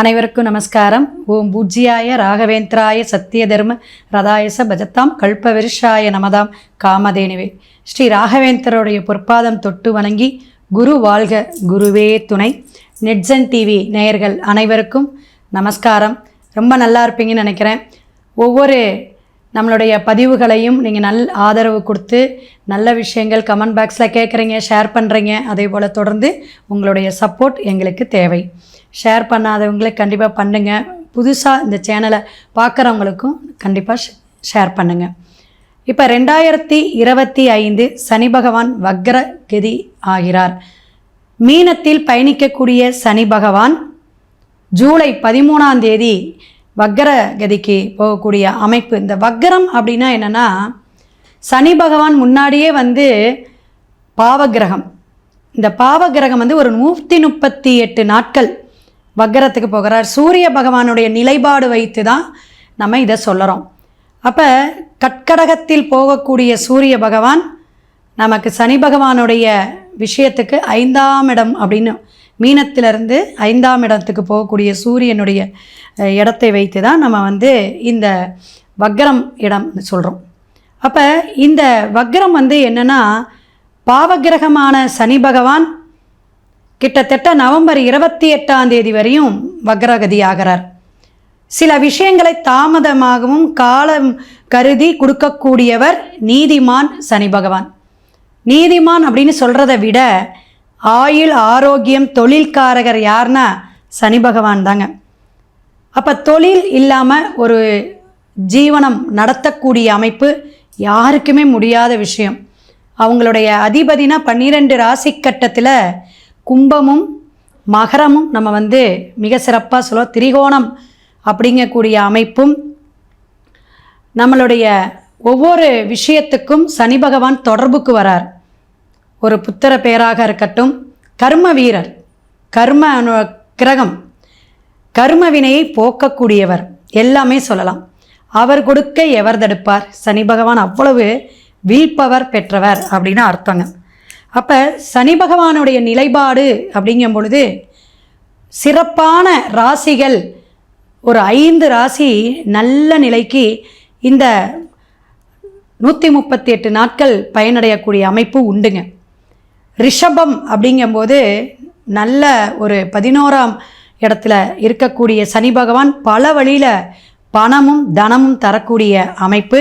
அனைவருக்கும் நமஸ்காரம். ஓம் பூஜ்யாய ராகவேந்திராய சத்திய தர்ம ரதாயச பஜத்தாம் கல்பவிருஷாய நமதாம் காமதேனுவே. ஸ்ரீ ராகவேந்தருடைய பொற்பாதம் தொட்டு வணங்கி குரு வாழ்க குருவே துணை. நெட்ஜன் டிவி நேயர்கள் அனைவருக்கும் நமஸ்காரம். ரொம்ப நல்லா இருப்பீங்கன்னு நினைக்கிறேன். ஒவ்வொரு நம்மளுடைய பதிவுகளையும் நீங்கள் நல் ஆதரவு கொடுத்து நல்ல விஷயங்கள் கமெண்ட் பாக்ஸில் கேட்குறீங்க ஷேர் பண்ணுறீங்க அதே போல் தொடர்ந்து உங்களுடைய சப்போர்ட் எங்களுக்கு தேவை. ஷேர் பண்ணாதவங்களே கண்டிப்பாக பண்ணுங்கள் புதுசாக இந்த சேனலை பார்க்குறவங்களுக்கும் கண்டிப்பாக ஷேர் பண்ணுங்கள் இப்போ ரெண்டாயிரத்தி இருபத்தி ஐந்து சனி பகவான் வக்ர கதி ஆகிறார். மீனத்தில் பயணிக்கக்கூடிய சனி பகவான் ஜூலை பதிமூணாம் தேதி வக்கர கதிக்கு போகக்கூடிய அமைப்பு. இந்த வக்கரம் அப்படின்னா என்னென்னா சனி பகவான் முன்னாடியே வந்து பாவகிரகம் இந்த பாவகிரகம் வந்து ஒரு நூற்றி முப்பத்தி எட்டு நாட்கள் வக்கரத்துக்கு போகிறார். சூரிய பகவானுடைய நிலைப்பாடு வைத்து தான் நம்ம இதை சொல்லுறோம். அப்போ கட்கடகத்தில் போகக்கூடிய சூரிய பகவான் நமக்கு சனி பகவானுடைய விஷயத்துக்கு ஐந்தாம் இடம் அப்படின்னு மீனத்திலிருந்து ஐந்தாம் இடத்துக்கு போகக்கூடிய சூரியனுடைய இடத்தை வைத்து தான் நம்ம வந்து இந்த வக்ரம் இடம் சொல்கிறோம் அப்போ இந்த வக்ரம் வந்து என்னென்னா பாவகிரகமான சனி பகவான் கிட்டத்தட்ட நவம்பர் இருபத்தி எட்டாம் தேதி வரையும் வக்ரகதி ஆகிறார். சில விஷயங்களை தாமதமாகவும் காலம் கருதி கொடுக்கக்கூடியவர் நீதிமான் சனி பகவான். நீதிமான் அப்படின்னு சொல்கிறத விட ஆயுள் ஆரோக்கியம் தொழில்காரகர் யாருன்னா சனி பகவான் தாங்க. அப்போ தொழில் இல்லாமல் ஒரு ஜீவனம் நடத்தக்கூடிய அமைப்பு யாருக்குமே முடியாத விஷயம். அவங்களுடைய அதிபதினா பன்னிரெண்டு ராசி கட்டத்தில் கும்பமும் மகரமும் நம்ம வந்து மிக சிறப்பாக சொல்லுவோம் திரிகோணம் அப்படிங்கக்கூடிய அமைப்பும் நம்மளுடைய ஒவ்வொரு விஷயத்துக்கும் சனி பகவான் தொடர்புக்கு வரார். ஒரு புத்திர பேராக இருக்கட்டும் கர்ம வீரர் கர்ம அனு- கிரகம் கர்ம வினையை போக்கக்கூடியவர் எல்லாமே சொல்லலாம். அவர் கொடுக்க எவர் தடுப்பார்? சனி பகவான் அவ்வளவு வீழ்பவர் பெற்றவர் அப்படின்னு அர்த்தங்க. அப்போ சனி பகவானுடைய நிலைப்பாடு அப்படிங்கும் பொழுது சிறப்பான ராசிகள் ஒரு ஐந்து ராசி நல்ல நிலைக்கு இந்த நூற்றி முப்பத்தி எட்டு நாட்கள் பயனடையக்கூடிய அமைப்பு உண்டுங்க. ரிஷபம் அப்படிங்கும்போது நல்ல ஒரு பதினோராம் இடத்துல இருக்கக்கூடிய சனி பகவான் பல வழியில் பணமும் தனமும் தரக்கூடிய அமைப்பு.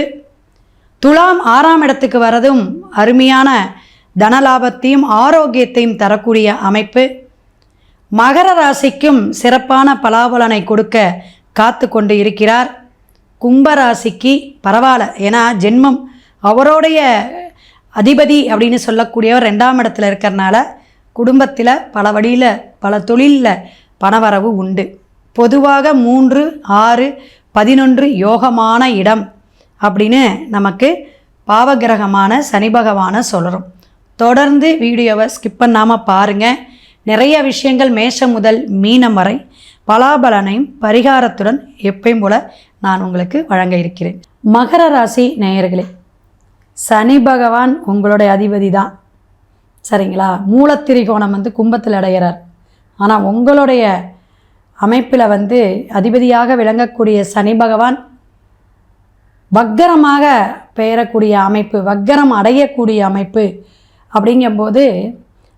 துலாம் ஆறாம் இடத்துக்கு வரதும் அருமையான தனலாபத்தையும் ஆரோக்கியத்தையும் தரக்கூடிய அமைப்பு. மகர ராசிக்கும் சிறப்பான பலாபலனை கொடுக்க காத்து கொண்டு இருக்கிறார். கும்பராசிக்கு பரவாயில்ல. ஏன்னா ஜென்மம் அவருடைய அதிபதி அப்படின்னு சொல்லக்கூடியவர் ரெண்டாம் இடத்துல இருக்கிறனால குடும்பத்தில் பல வழியில் பல தொழிலில் பணவரவு உண்டு. பொதுவாக மூன்று ஆறு பதினொன்று யோகமான இடம் அப்படின்னு நமக்கு பாவகிரகமான சனி பகவானை சொல்கிறோம் தொடர்ந்து வீடியோவை ஸ்கிப் பண்ணாமல் பாருங்கள் நிறைய விஷயங்கள் மேஷம் முதல் மீனம் வரை பலாபலனையும் பரிகாரத்துடன் எப்பயும் போல நான் உங்களுக்கு வழங்க இருக்கிறேன். மகர ராசி நேயர்களே சனி பகவான் உங்களுடைய அதிபதி தான். சரிங்களா? மூலத்திரிகோணம் வந்து கும்பத்தில் அடைகிறார். ஆனால் உங்களுடைய அமைப்பில் வந்து அதிபதியாக விளங்கக்கூடிய சனி பகவான் வக்கரமாக பெயரக்கூடிய அமைப்பு வக்கரம் அடையக்கூடிய அமைப்பு அப்படிங்கும்போது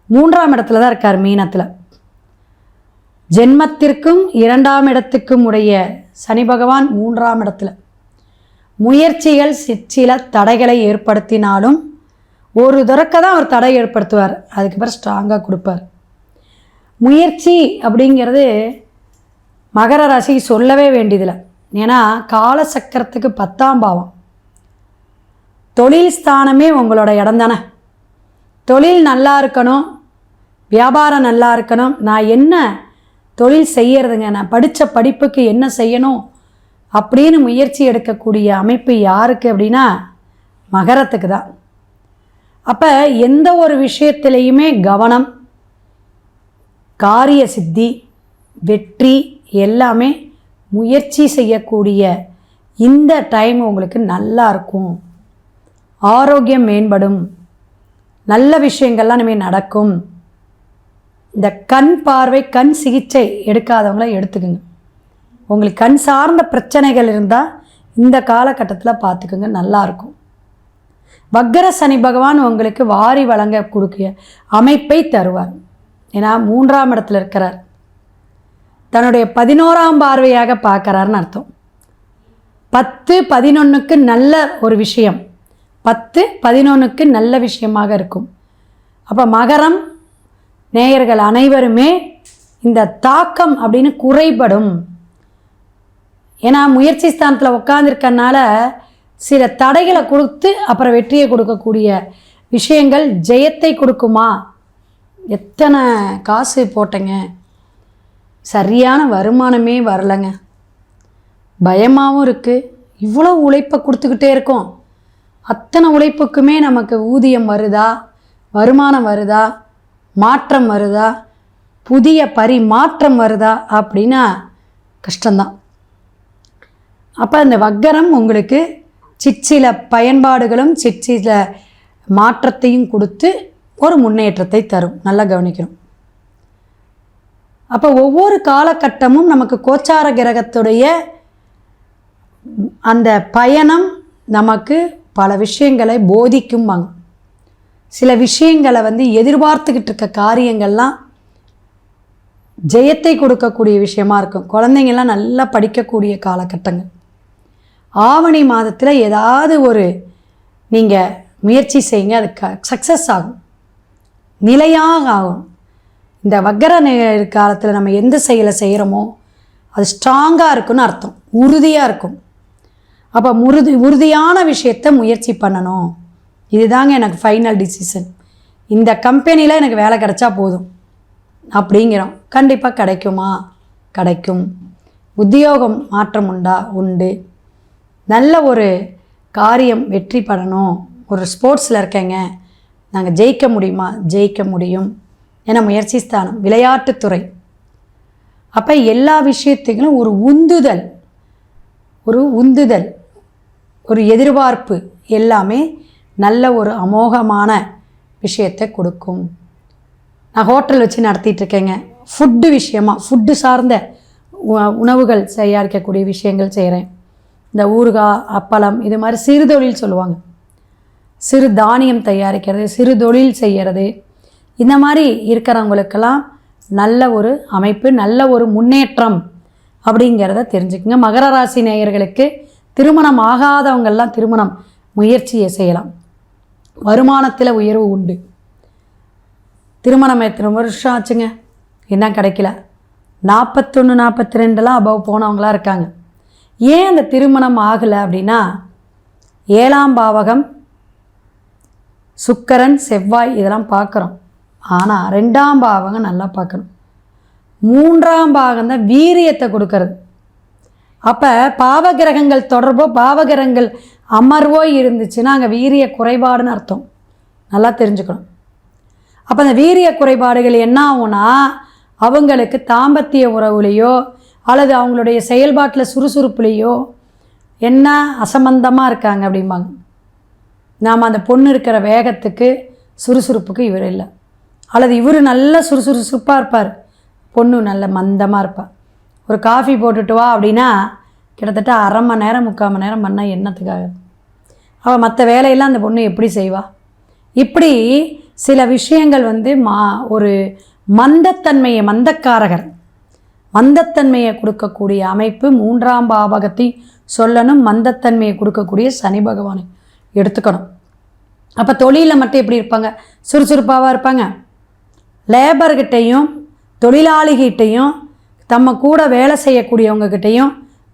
மூன்றாம் இடத்துல தான் இருக்கார் மீனத்தில். ஜென்மத்திற்கும் இரண்டாம் இடத்துக்கும் உடைய சனி பகவான் மூன்றாம் இடத்துல. முயற்சிகள் சிற்சில தடைகளை ஏற்படுத்தினாலும் ஒரு துறக்க தான் அவர் தடை ஏற்படுத்துவார். அதுக்கப்புறம் ஸ்ட்ராங்காக கொடுப்பார். முயற்சி அப்படிங்கிறது மகர ராசி சொல்லவே வேண்டியதில்லை. ஏன்னா காலசக்கரத்துக்கு பத்தாம் பாவம். தொழில் ஸ்தானமே உங்களோட இடம் தானே? தொழில் நல்லா இருக்கணும் வியாபாரம் நல்லா இருக்கணும். நான் என்ன தொழில் செய்யறதுங்க? நான் படித்த படிப்புக்கு என்ன செய்யணும்? அப்படின்னு முயற்சி எடுக்கக்கூடிய அமைப்பு யாருக்கு அப்படின்னா மகரத்துக்கு தான். அப்போ எந்த ஒரு விஷயத்திலையுமே கவனம் காரிய சித்தி வெற்றி எல்லாமே முயற்சி செய்யக்கூடிய இந்த டைம் உங்களுக்கு நல்லா இருக்கும். ஆரோக்கியம் மேம்படும். நல்ல விஷயங்கள்லாம் இனிமேல் நடக்கும். இந்த கண் பார்வை கண் சிகிச்சை எடுக்காதவங்கள எடுத்துக்குங்க. உங்களுக்கு கண் சார்ந்த பிரச்சனைகள் இருந்தால் இந்த காலகட்டத்தில் பார்த்துக்குங்க நல்லாயிருக்கும் வக்கர சனி பகவான் உங்களுக்கு வாரி வழங்க கொடுக்கிய அமைப்பை தருவார். ஏன்னா மூன்றாம் இடத்துல இருக்கிறார். தன்னுடைய பதினோராம் பார்வையாக பார்க்கறாருன்னு அர்த்தம். பத்து பதினொன்றுக்கு நல்ல ஒரு விஷயம். பத்து பதினொன்றுக்கு நல்ல விஷயமாக இருக்கும். அப்போ மகரம் நேயர்கள் அனைவருமே இந்த தாக்கம் அப்படின்னு குறைபடும். ஏன்னா முயற்சி ஸ்தானத்தில் உட்காந்துருக்கனால சில தடைகளை கொடுத்து அப்புறம் வெற்றியை கொடுக்கக்கூடிய விஷயங்கள் ஜெயத்தை கொடுக்குமா? எத்தனை காசு போட்டேங்க. சரியான வருமானமே வரலைங்க. பயமாகவும் இருக்குது இவ்வளோ உழைப்பை கொடுத்துக்கிட்டே இருக்கோம். அத்தனை உழைப்புக்குமே நமக்கு ஊதியம் வருதா? வருமானம் வருதா? மாற்றம் வருதா? புதிய பரிமாற்றம் வருதா? அப்படின்னா கஷ்டம்தான். அப்போ அந்த வக்கரம் உங்களுக்கு சிற்சில பயன்பாடுகளும் சிற்சில மாற்றத்தையும் கொடுத்து ஒரு முன்னேற்றத்தை தரும். நல்லா கவனிக்கணும். அப்போ ஒவ்வொரு காலகட்டமும் நமக்கு கோச்சார கிரகத்துடைய அந்த பயணம் நமக்கு பல விஷயங்களை போதிக்கும்பாங்க சில விஷயங்களை வந்து எதிர்பார்த்துக்கிட்டு இருக்க காரியங்கள்லாம் ஜெயத்தை கொடுக்கக்கூடிய விஷயமா இருக்கும். குழந்தைங்கள்லாம் நல்லா படிக்கக்கூடிய காலகட்டங்கள். ஆவணி மாதத்தில் ஏதாவது ஒரு நீங்கள் முயற்சி செய்யுங்க அது க சக்ஸஸ் ஆகும். நிலையாக ஆகும். இந்த வக்கர காலத்தில் நம்ம எந்த செயலை செய்கிறோமோ அது ஸ்ட்ராங்காக இருக்குன்னு அர்த்தம். உறுதியாக இருக்கும். அப்போ உறுதி உறுதியான விஷயத்தை முயற்சி பண்ணணும். இதுதாங்க எனக்கு ஃபைனல் டிசிஷன் இந்த கம்பெனியில் எனக்கு வேலை கிடைச்சா போதும். அப்படிங்கிறோம். கண்டிப்பாக கிடைக்குமா? கிடைக்கும். உத்தியோகம் மாற்றம் உண்டா? உண்டு. நல்ல ஒரு காரியம் வெற்றி பண்ணணும் ஒரு ஸ்போர்ட்ஸில் இருக்கேங்க. நாங்கள் ஜெயிக்க முடியுமா? ஜெயிக்க முடியும். என முயற்சி ஸ்தானம் விளையாட்டுத்துறை அப்போ எல்லா விஷயத்துக்கும் ஒரு உந்துதல். ஒரு உந்துதல். ஒரு எதிர்பார்ப்பு எல்லாமே நல்ல ஒரு அமோகமான விஷயத்தை கொடுக்கும். நான் ஹோட்டல் வச்சு நடத்திட்டு இருக்கேங்க. ஃபுட்டு விஷயமா ஃபுட்டு சார்ந்த உ- உணவுகள் தயாரிக்கக்கூடிய விஷயங்கள் செய்கிறேன் இந்த ஊறுகாய் அப்பளம் இது மாதிரி சிறு தொழில் சொல்லுவாங்க. சிறு தானியம் தயாரிக்கிறது சிறு தொழில் செய்கிறது இந்த மாதிரி இருக்கிறவங்களுக்கெல்லாம் நல்ல ஒரு அமைப்பு நல்ல ஒரு முன்னேற்றம் அப்படிங்கிறத தெரிஞ்சுக்குங்க. மகர ராசி நேயர்களுக்கு திருமணம் ஆகாதவங்கள்லாம் திருமணம் முயற்சியை செய்யலாம். வருமானத்தில் உயர்வு உண்டு. திருமணம் எத்தனை வருஷம் ஆச்சுங்க? என்ன கிடைக்கல. நாற்பத்தொன்று நாற்பத்தி ரெண்டுலாம் அபவ் போனவங்களாம் இருக்காங்க. ஏன் அந்த திருமணம் ஆகலை அப்படின்னா ஏழாம் பாவகம் சுக்கரன் செவ்வாய் இதெல்லாம் பார்க்குறோம். ஆனால் ரெண்டாம் பாவகம் நல்லா பார்க்கணும். மூன்றாம் பாகம் தான் வீரியத்தை கொடுக்கறது. அப்போ பாவகிரகங்கள் தொடர்போ பாவகிரகங்கள் அமர்வோ இருந்துச்சுன்னா அங்கே வீரிய குறைபாடுன்னு அர்த்தம். நல்லா தெரிஞ்சுக்கணும். அப்போ அந்த வீரிய குறைபாடுகள் என்ன ஆகும்னா அவங்களுக்கு தாம்பத்திய உறவுலையோ அல்லது அவங்களுடைய செயல்பாட்டில் சுறுசுறுப்புலேயோ என்ன அசம்பந்தமாக இருக்காங்க அப்படிம்பாங்க. நாம் அந்த பொண்ணு இருக்கிற வேகத்துக்கு சுறுசுறுப்புக்கு இவர் இல்லை. அல்லது இவர் நல்ல சுறுசுறுசுறுப்பாக இருப்பார். பொண்ணு நல்ல மந்தமாக இருப்பார் ஒரு காஃபி போட்டுட்டு வா அப்படின்னா கிட்டத்தட்ட அரை மணி நேரம் முக்கால் மணி நேரம் பண்ணால் என்னத்துக்காக அவள் மற்ற வேலையெல்லாம் அந்த பொண்ணு எப்படி செய்வா? இப்படி சில விஷயங்கள் வந்து மா ஒரு மந்தத்தன்மையை மந்தக்காரகர் மந்தத்தன்மையை கொடுக்கக்கூடிய அமைப்பு மூன்றாம் பாவகத்தை சொல்லணும் மந்தத்தன்மையை கொடுக்கக்கூடிய சனி பகவானை எடுத்துக்கணும். அப்போ தொழிலில் மட்டும் எப்படி இருப்பாங்க? சுறுசுறுப்பாக இருப்பாங்க? லேபர்கிட்டையும் தொழிலாளிகிட்டையும் தம்ம கூட வேலை செய்யக்கூடியவங்ககிட்டையும்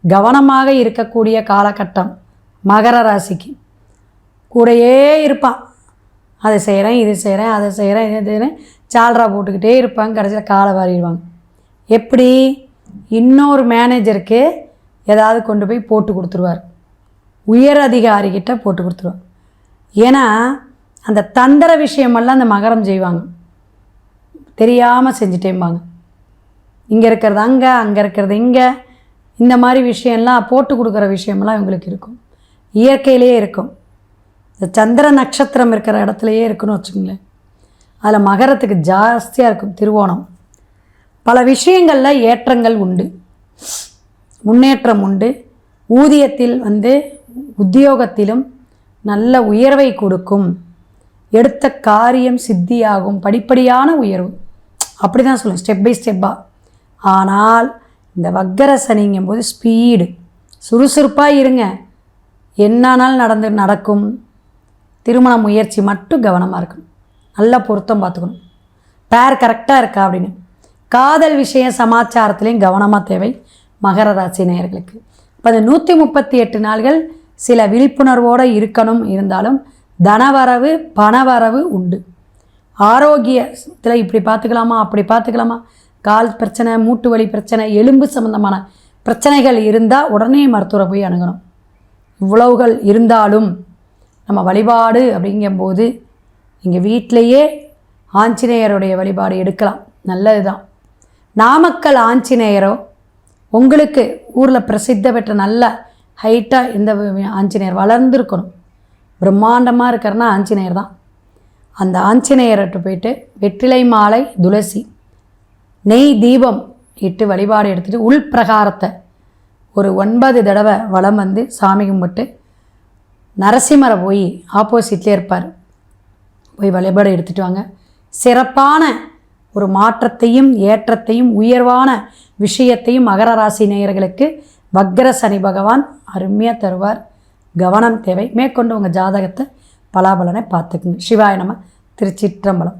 கவனமாக இருக்கக்கூடிய காலகட்டம் மகர ராசிக்கு. கூடையே இருப்பான். அதை செய்கிறேன் இது செய்கிறேன் அதை செய்கிறேன் இதை செய்கிறேன் சால்ரா போட்டுக்கிட்டே இருப்பாங்க. கடைசியில் காலை வாரிடுவாங்க. எப்படி? இன்னொரு மேனேஜருக்கு ஏதாவது கொண்டு போய் போட்டு கொடுத்துருவார். உயர் அதிகாரிகிட்ட போட்டு கொடுத்துருவார். ஏன்னா அந்த தந்திர விஷயமெல்லாம் அந்த மகரம் செய்வாங்க. தெரியாமல் செஞ்சுட்டேம்பாங்க. இங்கே இருக்கிறது அங்கே அங்கே இருக்கிறது இங்கே. இந்த மாதிரி விஷயம்லாம் போட்டு கொடுக்குற விஷயமெல்லாம் இவங்களுக்கு இருக்கும். இயற்கையிலேயே இருக்கும். இந்த சந்திர நட்சத்திரம் இருக்கிற இடத்துலையே இருக்குன்னு வச்சுக்கோங்களேன். அதில் மகரத்துக்கு ஜாஸ்தியாக இருக்கும் திருவோணம். பல விஷயங்களில் ஏற்றங்கள் உண்டு. முன்னேற்றம் உண்டு. ஊதியத்தில் வந்து உத்தியோகத்திலும் நல்ல உயர்வை கொடுக்கும். எடுத்த காரியம் சித்தியாகும். படிப்படியான உயர்வு. அப்படி தான் சொல்லுவேன் ஸ்டெப் பை ஸ்டெப்பாக ஆனால் இந்த வக்கர சனிங்கும் போது ஸ்பீடு சுறுசுறுப்பாக இருங்க. என்னானாலும் நடந்து நடக்கும். திருமண முயற்சி மட்டும் கவனமாக இருக்கணும். நல்லா பொருத்தம் பார்த்துக்கணும். பேர் கரெக்டாக இருக்கா அப்படின்னு. காதல் விஷயம் சமாச்சாரத்துலேயும் கவனமாக தேவை. மகர ராசி நேயர்களுக்கு. இப்போ அந்த நூற்றி முப்பத்தி எட்டு நாள்கள் சில விழிப்புணர்வோடு இருக்கணும். இருந்தாலும் தனவரவு பணவரவு உண்டு. ஆரோக்கியத்தில் இப்படி பார்த்துக்கலாமா? அப்படி பார்த்துக்கலாமா? கால் பிரச்சனை மூட்டு வலி பிரச்சனை எலும்பு சம்மந்தமான பிரச்சனைகள் இருந்தால் உடனே மருத்துவரை போய் அணுகணும். இவ்வளவுகள் இருந்தாலும் நம்ம வழிபாடு அப்படிங்கும்போது இங்கே வீட்டிலையே ஆஞ்சநேயருடைய வழிபாடு எடுக்கலாம். நல்லது தான் நாமக்கல் ஆஞ்சநேயரோ உங்களுக்கு ஊரில் பிரசித்த பெற்ற நல்ல ஹைட்டாக இந்த ஆஞ்சநேயர் வளர்ந்துருக்கணும். பிரம்மாண்டமாக இருக்கிறனா ஆஞ்சநேயர் தான் அந்த ஆஞ்சநேயர்கிட்ட போயிட்டு வெற்றிலை மாலை துளசி நெய் தீபம் இட்டு வழிபாடு எடுத்துகிட்டு உள் பிரகாரத்தை ஒரு ஒன்பது தடவை வலம் வந்து சாமி கும்பிட்டு நரசிம்மரை போய் ஆப்போசிட்லேயே இருப்பார். போய் வழிபாடு எடுத்துகிட்டு வாங்க. சிறப்பான ஒரு மாற்றத்தையும் ஏற்றத்தையும் உயர்வான விஷயத்தையும் மகர ராசி நேயர்களுக்கு வக்ர சனி பகவான் அருமையாக தருவார். கவனம் தேவை. மேற்கொண்டு உங்கள் ஜாதகத்தை பலாபலனை பார்த்துக்குங்க. சிவாய நம திருச்சிற்றம்பலம்.